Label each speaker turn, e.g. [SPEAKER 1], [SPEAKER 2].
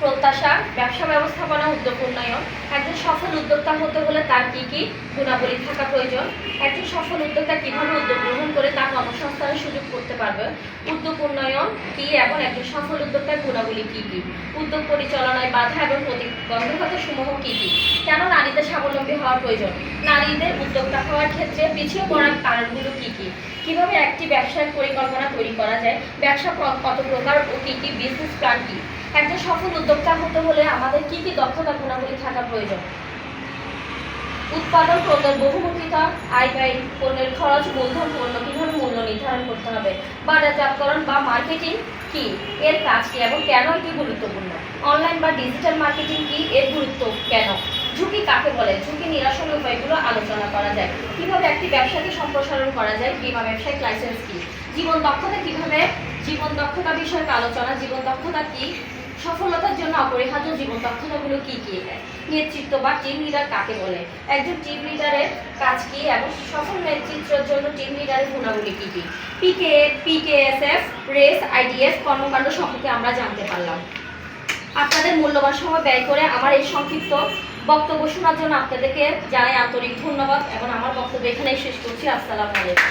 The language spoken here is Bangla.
[SPEAKER 1] প্রত্যাশা, ব্যবসা ব্যবস্থাপনা, উদ্যোগ উন্নয়ন। একজন সফল উদ্যোক্তা হতে হলে তার কি কি গুণাবলী থাকা প্রয়োজন? একজন সফল উদ্যোক্তা কীভাবে উদ্যোগ গ্রহণ করে তার কর্মসংস্থানের সুযোগ করতে পারবে? উদ্যোগ উন্নয়ন কি এবং একজন সফল উদ্যোক্তার গুণাবলী কি কি? উদ্যোগ পরিচালনায় বাধা এবং প্রতিবন্ধকতা সমূহ কি কি? কেন নারীদের স্বাবলম্বী হওয়া প্রয়োজন? নারীদের উদ্যোক্তা হওয়ার ক্ষেত্রে পিছিয়ে পড়ার কারণগুলো কি কি? কীভাবে একটি ব্যবসায়িক পরিকল্পনা তৈরি করা যায়? ব্যবসা কত প্রকার ও কী কী বিজনেস প্ল্যান কি? একজন সফল উদ্যোক্তা হতে হলে আমাদের কি কি দক্ষতা গুণাবলী থাকা প্রয়োজন? উৎপাদন পণ্যের বহুমুখিতা আয় ব্যয় পণ্যের খরচ, মূলধন, পণ্য কীভাবে মূল্য নির্ধারণ করতে হবে, বাজারজাতকরণ বা মার্কেটিং কি, এর কাজ কি এবং কেন এটি গুরুত্বপূর্ণ, অনলাইন বা ডিজিটাল মার্কেটিং কি, এর গুরুত্ব কেন, ঝুঁকি কাকে বলে, ঝুঁকি নিরসনের উপায়গুলো আলোচনা করা যায়, কীভাবে একটি ব্যবসাকে সম্প্রসারণ করা যায়, বিমা ব্যবসায়িক লাইসেন্স কি, জীবন দক্ষতা কীভাবে, জীবন দক্ষতা বিষয়ক আলোচনা, জীবন দক্ষতা কি সফলতার জন্য অপরিহার্য জীবন দক্ষতাগুলো কি কি? নেতৃত্ব বা টিম লিডার কাকে বলে? একজন টিম লিডারের কাজ কি এবং সফল নেতৃত্বের জন্য টিম লিডারের গুণাবলী কি কি? পিকে পিকেএসএফ রেস আইডিএফ কর্মকাণ্ড সম্পর্কে আমরা জানতে পারলাম। আপনাদের মূল্যবান সময় ব্যয় করে আমার এই সংক্ষিপ্ত বক্তব্য শোনার জন্য আপনাদেরকে জানাই আন্তরিক ধন্যবাদ এবং আমার বক্তব্য এখানেই শেষ করছি। আসসালামু আলাইকুম।